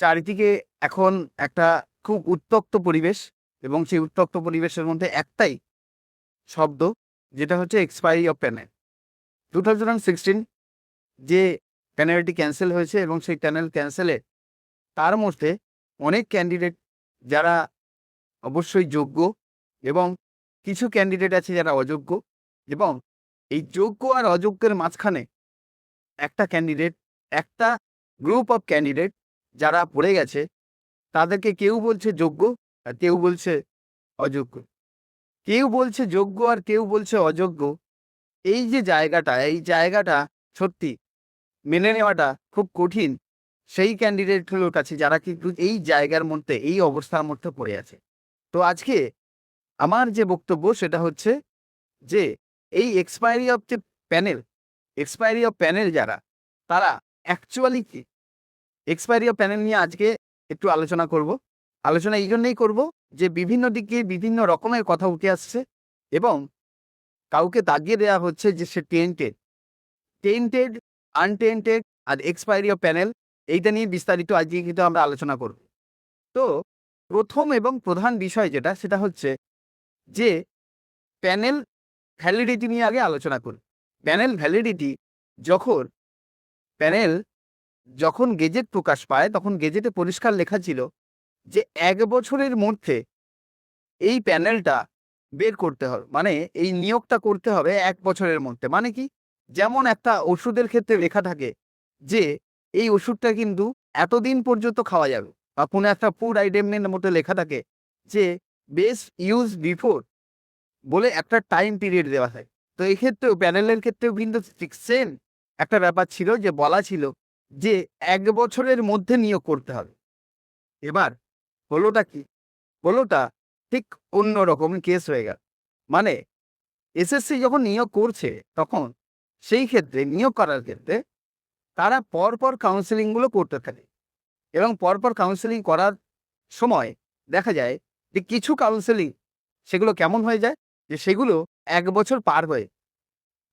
চারিদিকে এখন একটা খুব উত্তপ্ত পরিবেশ এবং সেই উত্তপ্ত পরিবেশের মধ্যে একটাই শব্দ, যেটা হচ্ছে expiry of panel two thousand sixteen যে প্যানেলটি ক্যান্সেল হয়েছে এবং সেই প্যানেল ক্যান্সেলে তার মধ্যে অনেক ক্যান্ডিডেট যারা অবশ্যই যোগ্য এবং কিছু ক্যান্ডিডেট আছে যারা অযোগ্য এবং এই যোগ্য আর অযোগ্যের মাঝখানে একটা ক্যান্ডিডেট একটা গ্রুপ অফ ক্যান্ডিডেট যারা পড়ে গেছে, তাদেরকে কেউ বলছে যোগ্য আর কেউ বলছে অযোগ্য। কেউ বলছে যোগ্য আর কেউ বলছে অযোগ্য। এই যে জায়গাটা, এই জায়গাটা সত্যি মেনে নেওয়াটা খুব কঠিন সেই ক্যান্ডিডেটগুলোর কাছে যারা কিন্তু এই জায়গার মধ্যে, এই অবস্থার মধ্যে পড়ে আছে। তো আজকে আমার যে বক্তব্য সেটা হচ্ছে যে এই এক্সপায়ারি অফ যে প্যানেল এক্সপায়ারি অফ প্যানেল যারা, তারা অ্যাকচুয়ালি কি? এক্সপায়ারি অফ প্যানেল নিয়ে আজকে একটু আলোচনা করব। আলোচনা এই জন্যই করব যে, বিভিন্ন দিকে বিভিন্ন রকমের কথা উঠে আসছে এবং কাউকে দাগিয়ে দেওয়া হচ্ছে যে, সে টেন্টেড টেন্টেড আনটেন্টেড আর এক্সপায়ারি অফ প্যানেল এইটা নিয়ে বিস্তারিত আজকে কিন্তু আমরা আলোচনা করব। তো প্রথম এবং প্রধান বিষয় যেটা, সেটা হচ্ছে যে প্যানেল ভ্যালিডিটি নিয়ে আগে আলোচনা করি। প্যানেল ভ্যালিডিটি যখন প্যানেল যখন গেজেট প্রকাশ পায়, তখন গেজেটে পরিষ্কার লেখা ছিল যে এক বছরের মধ্যে এই প্যানেলটা বের করতে হবে। মানে এই নিয়োগটা করতে হবে এক বছরের মধ্যে। মানে কি? যেমন একটা ওষুধের ক্ষেত্রে লেখা থাকে যে এই ওষুধটা কিন্তু এতদিন পর্যন্ত খাওয়া যাবে। বা কোনো একটা ফুড আইটেমের মধ্যে লেখা থাকে যে বেস্ট ইউজ বিফোর বলে একটা টাইম পিরিয়ড দেওয়া থাকে। তো এই ক্ষেত্রেও প্যানেলের ক্ষেত্রেও কিন্তু সেম একটা ব্যাপার ছিল যে বলা ছিল যে এক বছরের মধ্যে নিয়োগ করতে হবে। এবার হলোটা কি? হলোটা ঠিক অন্য রকম কেস হয়ে গেল। মানে এসএসসি যখন নিয়োগ করছে তখন সেই ক্ষেত্রে, নিয়োগ করার ক্ষেত্রে তারা পরপর কাউন্সেলিংগুলো করতে থাকে এবং পরপর কাউন্সেলিং করার সময় দেখা যায় যে কিছু কাউন্সেলিং সেগুলো কেমন হয়ে যায়? যে সেগুলো এক বছর পার হয়ে,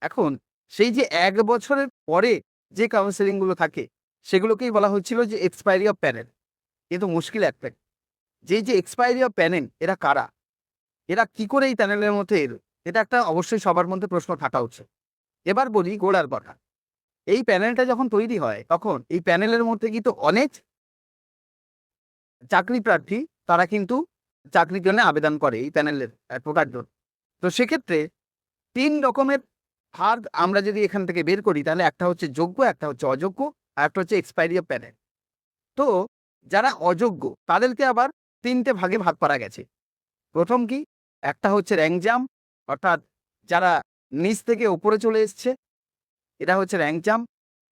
এখন সেই যে এক বছরের পরে যে কাউন্সেলিংগুলো থাকে, সেগুলোকেই বলা হচ্ছিল যে এক্সপায়ারি অফ প্যানেল কিন্তু মুশকিল একটা। যে যে এক্সপায়ারি অফ প্যানেল এরা কারা? এরা কি করে এই প্যানেলের মধ্যে এলো? এটা একটা অবশ্যই সবার মধ্যে প্রশ্ন থাকা উচিত। এবার বলি গোড়ার কথা। এই প্যানেলটা যখন তৈরি হয়, তখন এই প্যানেলের মধ্যে কিন্তু অনেক চাকরি প্রার্থী, তারা কিন্তু চাকরির জন্য আবেদন করে এই প্যানেলের ঢোকার জন্য তো সেক্ষেত্রে তিন রকমের ভাগ আমরা যদি এখান থেকে বের করি, তাহলে একটা হচ্ছে যোগ্য, একটা হচ্ছে অযোগ্য, আর একটা হচ্ছে এক্সপায়ারি অফ প্যানেল তো যারা অযোগ্য, তাদেরকে আবার তিনটে ভাগে ভাগ করা গেছে। প্রথম কি? একটা হচ্ছে র্যাঙ্কজাম অর্থাৎ যারা নিচ থেকে উপরে চলে এসছে এটা হচ্ছে র্যাঙ্কজাম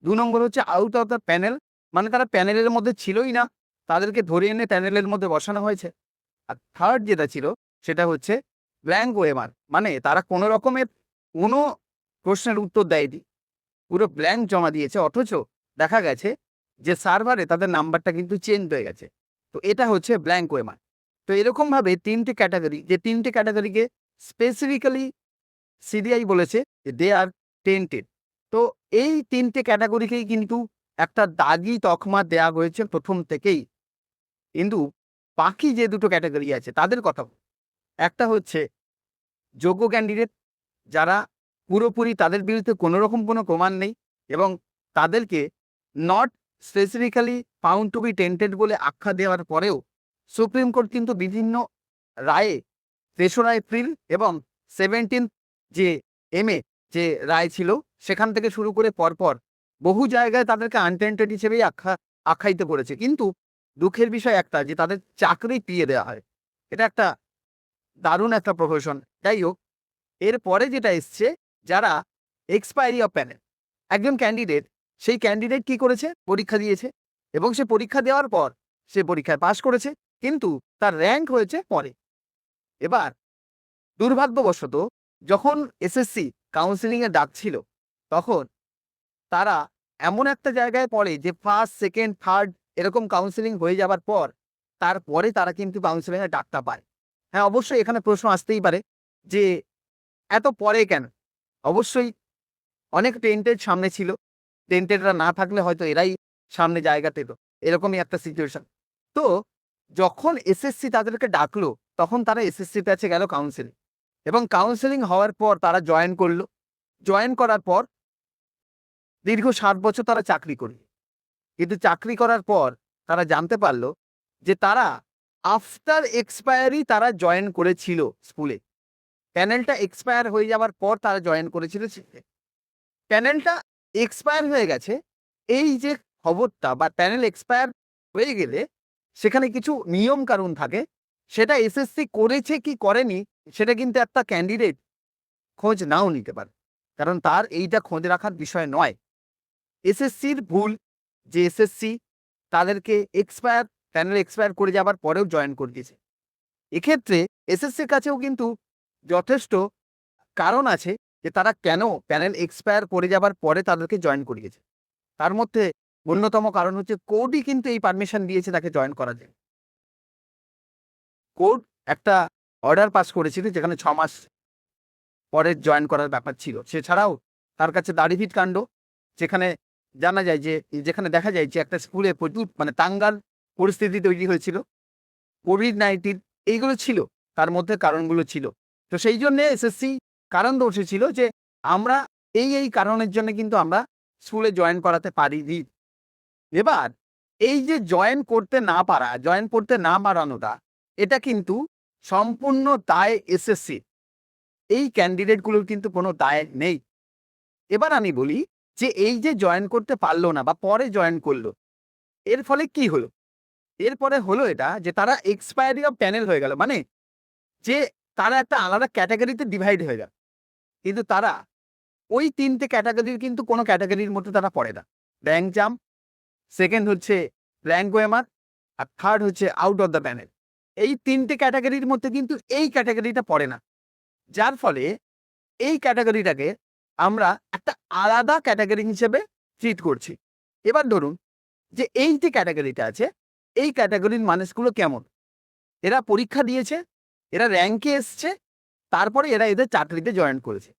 দু নম্বর হচ্ছে আউট অফ দ্য প্যানেল মানে তারা প্যানেলের মধ্যে ছিলই না, তাদেরকে ধরে এনে প্যানেলের মধ্যে বসানো হয়েছে। আর থার্ড যেটা ছিল, সেটা হচ্ছে ব্ল্যাঙ্ক ওয়েমার মানে তারা কোনো রকমের কোনো প্রশ্নের উত্তর দেয়নি। পুরো ব্ল্যাঙ্ক জমা দিয়েছে, অথচ দেখা গেছে যে সার্ভারে তাদের নাম্বারটা কিন্তু চেঞ্জ হয়ে গেছে। তো এটা হচ্ছে ব্ল্যাঙ্ক ওয়েমার তো এরকমভাবে তিনটে ক্যাটাগরি যে তিনটে ক্যাটাগরিকে স্পেসিফিক্যালি সিডিআই বলেছে যে দে আর টেন্টেড তো এই তিনটে ক্যাটাগরিকেই কিন্তু একটা দাগি তকমা দেয়া হয়েছে প্রথম থেকেই। কিন্তু বাকি যে দুটো ক্যাটাগরি আছে, তাদের কথা একটা হচ্ছে যোগ্য ক্যান্ডিডেট যারা পুরোপুরি তাদের বিরুদ্ধে কোনো রকম কোনো প্রমাণ নেই এবং তাদেরকে not specifically found to be tainted বলে আখ্যা দেওয়ার পরেও সুপ্রিম কোর্ট কিন্তু বিভিন্ন রায়ে তেসরা এপ্রিল এবং সেভেন্টিন যে এম এ যে রায় ছিল সেখান থেকে শুরু করে পরপর বহু জায়গায় তাদেরকে আনটেন্টেড হিসেবেই আখ্যা, আখ্যায়িত করেছে। কিন্তু দুঃখের বিষয় একটা যে তাদের চাকরি পিয়ে দেওয়া হয়। এটা একটা দারুণ একটা প্রফেশন যাই হোক, এরপরে যেটা এসছে যারা এক্সপায়ারি অফ প্যানেল একজন ক্যান্ডিডেট সেই ক্যান্ডিডেট কি করেছে? পরীক্ষা দিয়েছে এবং সে পরীক্ষা দেওয়ার পর সে পরীক্ষায় পাশ করেছে, কিন্তু তার র্যাঙ্ক হয়েছে পরে। এবার, দুর্ভাগ্যবশত যখন এসএসসি কাউন্সিলিংয়ে ডাকছিল তখন তারা এমন একটা জায়গায় পড়ে যে ফার্স্ট সেকেন্ড থার্ড এরকম কাউন্সিলিং হয়ে যাবার পর তারপরে তারা কিন্তু কাউন্সিলিংয়ে ডাকটা পায়। হ্যাঁ অবশ্যই এখানে প্রশ্ন আসতেই পারে যে, এত পরে কেন? অবশ্যই অনেক টেন্টেড সামনে ছিল। টেন্টেডরা না থাকলে হয়তো এরাই সামনে জায়গা পেত। এরকমই একটা সিচুয়েশন তো যখন এসএসসি তাদেরকে ডাকলো, তখন তারা এসএসসির কাছে গেল কাউন্সিলিং এবং কাউন্সিলিং হওয়ার পর তারা জয়েন করল। জয়েন করার পর দীর্ঘ ষাট বছর তারা চাকরি করল। কিন্তু চাকরি করার পর তারা জানতে পারল যে তারা আফটার এক্সপায়ারি তারা জয়েন করেছিল স্কুলে প্যানেলটা এক্সপায়ার হয়ে যাওয়ার পর তারা জয়েন করেছিল প্যানেলটা এক্সপায়ার হয়ে গেছে, এই যে খবরটা বা প্যানেল এক্সপায়ার হয়ে গেলে সেখানে কিছু নিয়ম কানুন থাকে, সেটা এসএসসি করেছে কি করেনি সেটা কিন্তু একটা ক্যান্ডিডেট খোঁজ নাও নিতে পারে, কারণ তার এইটা খোঁজ রাখার বিষয় নয়। এসএসসির ভুল, যে এসএসসি তাদেরকে এক্সপায়ার প্যানেল এক্সপায়ার করে যাবার পরেও জয়েন করে দিয়েছে। এক্ষেত্রে এসএসসির কাছেও কিন্তু যথেষ্ট কারণ আছে যে তারা কেন প্যানেল এক্সপায়ার করে যাবার পরে তাদেরকে জয়েন করিয়েছে। তার মধ্যে অন্যতম কারণ হচ্ছে কোর্টই কিন্তু এই পারমিশন দিয়েছে তাকে জয়েন করা যায়। কোর্ট একটা অর্ডার পাস করেছিল যেখানে ছ মাস পরে জয়েন করার ব্যাপার ছিল। সেছাড়াও তার কাছে দাড়িভিট কাণ্ড, যেখানে জানা যায় যে, যেখানে দেখা যায় যে একটা স্কুলে প্রচুর মানে তাঙ্গাল পরিস্থিতি তৈরি হয়েছিল। কোভিড নাইন্টিন এইগুলো ছিল, তার মধ্যে কারণগুলো ছিল। তো সেই জন্যে এসএসসি কারণ দর্শিয়েছিল যে আমরা এই এই কারণের জন্য কিন্তু আমরা স্কুলে জয়েন করাতে পারি পারিনি। এবার এই যে জয়েন করতে না পারা জয়েন করতে না পারানোটা এটা কিন্তু সম্পূর্ণ দায় এসএসসি এই ক্যান্ডিডেটগুলোর কিন্তু কোনো দায় নেই। এবার আমি বলি যে এই যে জয়েন করতে পারল না বা পরে জয়েন করল, এর ফলে কি হলো? এরপরে হলো এটা যে তারা এক্সপায়ারি অফ প্যানেল হয়ে গেল। মানে যে তারা একটা আলাদা ক্যাটাগরিতে ডিভাইড হয়ে গেল কিন্তু তারা ওই তিনটে ক্যাটাগরির কিন্তু কোনো ক্যাটাগরির মধ্যে তারা পড়ে না। র্যাঙ্ক জাম সেকেন্ড হচ্ছে র্যাঙ্ক ওয়েমার আর থার্ড হচ্ছে আউট অফ দ্য প্যানেল এই তিনটে ক্যাটাগরির মধ্যে কিন্তু এই ক্যাটাগরিটা পড়ে না। যার ফলে এই ক্যাটাগরিটাকে আমরা একটা আলাদা ক্যাটাগরি হিসেবে ট্রিট করছি। এবার ধরুন যে এই যে ক্যাটাগরিটা আছে, এই ক্যাটাগরির মানুষগুলো কেমন? এরা পরীক্ষা দিয়েছে এরা র্যাঙ্কে এসছে, তারপরে এরা এদের চাকরিতে জয়েন করেছে।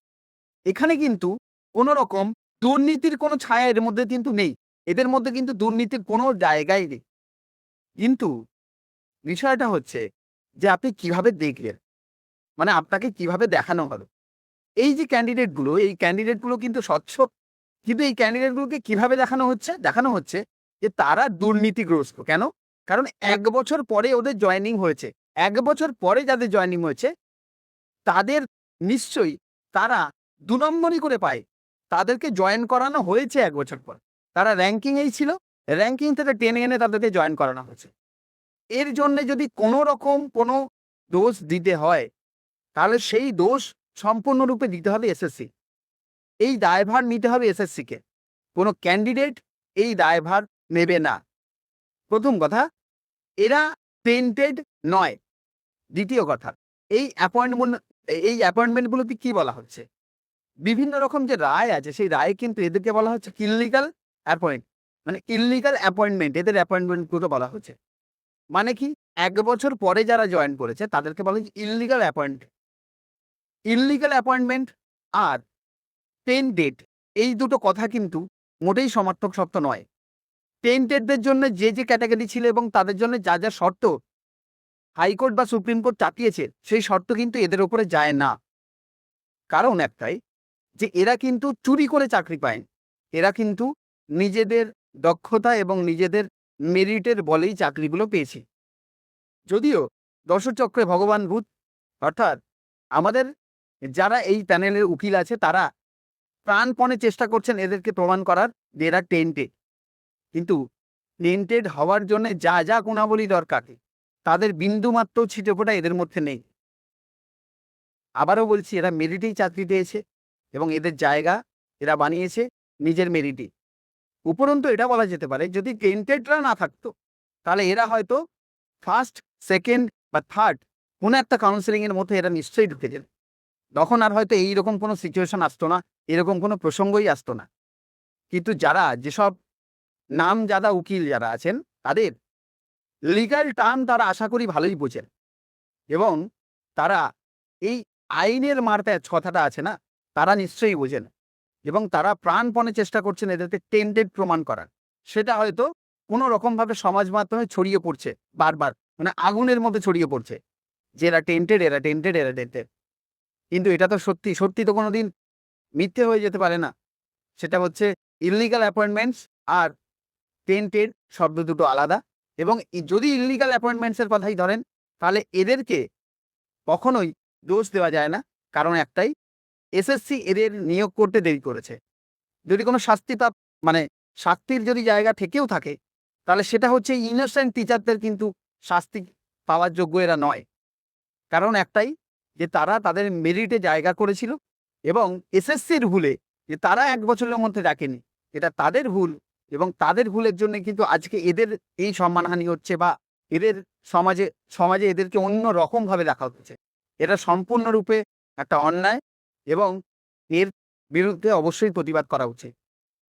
এখানে কিন্তু কোনো রকম দুর্নীতির কোনো ছায়া এর মধ্যে কিন্তু নেই। এদের মধ্যে কিন্তু দুর্নীতির কোনো জায়গাই নেই। কিন্তু বিষয়টা হচ্ছে যে আপনি কীভাবে দেখলেন? মানে আপনাকে কীভাবে দেখানো হলো? এই যে ক্যান্ডিডেটগুলো এই ক্যান্ডিডেটগুলো কিন্তু স্বচ্ছ। কিন্তু এই ক্যান্ডিডেটগুলোকে কীভাবে দেখানো হচ্ছে? দেখানো হচ্ছে যে তারা দুর্নীতিগ্রস্ত। কেন? কারণ এক বছর পরে ওদের জয়েনিং হয়েছে। এক বছর পরে যাদের জয়েনিং হয়েছে, তাদের নিশ্চয়ই তারা দু নম্বরই করে পায়। তাদেরকে জয়েন করানো হয়েছে এক বছর পর। তারা র্যাঙ্কিংয়েই ছিল। র্যাঙ্কিং থেকে টেনে এনে তাদেরকে জয়েন করানো হয়েছে। এর জন্য যদি কোনো রকম কোনো দোষ দিতে হয়, তাহলে সেই দোষ সম্পূর্ণরূপে দিতে হবে এসএসসি এই দায়ভার নিতে হবে এসএসসিকে কোনো ক্যান্ডিডেট এই দায়ভার নেবে না। প্রথম কথা, এরা টেন্টেড নয়। দ্বিতীয় কথা, এই অ্যাপয়েন্টমেন্ট এই অ্যাপয়েন্টমেন্টগুলোকে কি বলা হচ্ছে? বিভিন্ন রকম যে রায় আছে, সেই রায় কিন্তু এদেরকে বলা হচ্ছে ইললিগাল অ্যাপয়েন্ট মানে ইললিগাল অ্যাপয়েন্টমেন্ট এদের অ্যাপয়েন্টমেন্টগুলো বলা হচ্ছে। মানে কি, এক বছর পরে যারা জয়েন করেছে, তাদেরকে বলা হচ্ছে ইললিগাল অ্যাপয়েন্ট ইললিগাল অ্যাপয়েন্টমেন্ট আর টেন ডেট এই দুটো কথা কিন্তু মোটেই সমর্থক শর্ত নয়। টেন ডেটদের জন্য যে যে ক্যাটাগরি ছিল এবং তাদের জন্য যা যা শর্ত হাইকোর্ট বা সুপ্রিম কোর্ট চাপিয়েছে, সেই শর্ত কিন্তু এদের ওপরে যায় না। কারণ একটাই, যে এরা কিন্তু চুরি করে চাকরি পায় এরা কিন্তু নিজেদের দক্ষতা এবং নিজেদের মেরিটের বলেই চাকরিগুলো পেয়েছে। যদিও দর্শচক্রে ভগবান ভূত, অর্থাৎ আমাদের যারা এই প্যানেলের উকিল আছে, তারা প্রাণপণে চেষ্টা করছেন এদেরকে প্রমাণ করার যে এরা টেন্টেড কিন্তু টেন্টেড হওয়ার জন্য যা যা গুণাবলী দরকার। তাদের বিন্দুমাত্র ছিটেফোঁটা এদের মধ্যে নেই। আবারও বলছি, এরা মেরিটেই চাকরি পেয়েছে এবং এদের জায়গা এরা বানিয়েছে নিজের মেরিটে। উপরন্তু এটা বলা যেতে পারে, যদি টেন্টেডরা না থাকতো, তাহলে এরা হয়তো ফার্স্ট সেকেন্ড বা থার্ড কোনো একটা কাউন্সিলিংয়ের মধ্যে এরা নিশ্চয়ই ঢুকে যেত। তখন আর হয়তো এইরকম কোনো সিচুয়েশন আসতো না, এরকম কোনো প্রসঙ্গই আসতো না। কিন্তু যারা, যেসব নাম যাদা উকিল যারা আছেন, তাদের লিগাল টার্ম তারা আশা করি ভালোই বোঝেন। এবং তারা এই আইনের মারপ্যাচ কথাটা আছে না? তারা নিশ্চয়ই বোঝেন। এবং তারা প্রাণপণে চেষ্টা করছেন এদেরকে টেন্টেড প্রমাণ করার। সেটা হয়তো কোনো রকমভাবে সমাজ মাধ্যমে ছড়িয়ে পড়ছে, বারবার। মানে আগুনের মধ্যে ছড়িয়ে পড়ছে। যে এরা টেন্টেড এরা টেন্টেড এরা টেন্টেড কিন্তু এটা তো সত্যি সত্যি তো কোনো দিন মিথ্যে হয়ে যেতে পারে না। সেটা হচ্ছে ইললিগাল অ্যাপয়েন্টমেন্টস আর টেন্টেড শব্দ দুটো আলাদা। এবং যদি ইললিগাল অ্যাপয়েন্টমেন্টসের কথাই ধরেন, তাহলে এদেরকে কখনোই দোষ দেওয়া যায় না। কারণ একটাই, এসএসসি এদের নিয়োগ করতে দেরি করেছে। যদি কোনো শাস্তি মানে শাস্তির যদি জায়গা থেকেও থাকে, তাহলে সেটা হচ্ছে ইনোসেন্ট টিচারদের কিন্তু শাস্তি পাওয়ার যোগ্য এরা নয়। কারণ একটাই, যে তারা তাদের মেরিটে জায়গা করেছিল এবং এসএসসির ভুলে, যে তারা এক বছরের মধ্যে ডাকেনি এটা তাদের ভুল। এবং তাদের ভুলের জন্য কিন্তু আজকে এদের এই সম্মানহানি হচ্ছে বা এদের সমাজে সমাজে এদেরকে অন্য রকমভাবে দেখা হচ্ছে। এটা সম্পূর্ণরূপে একটা অন্যায় এবং এর বিরুদ্ধে অবশ্যই প্রতিবাদ করা উচিত।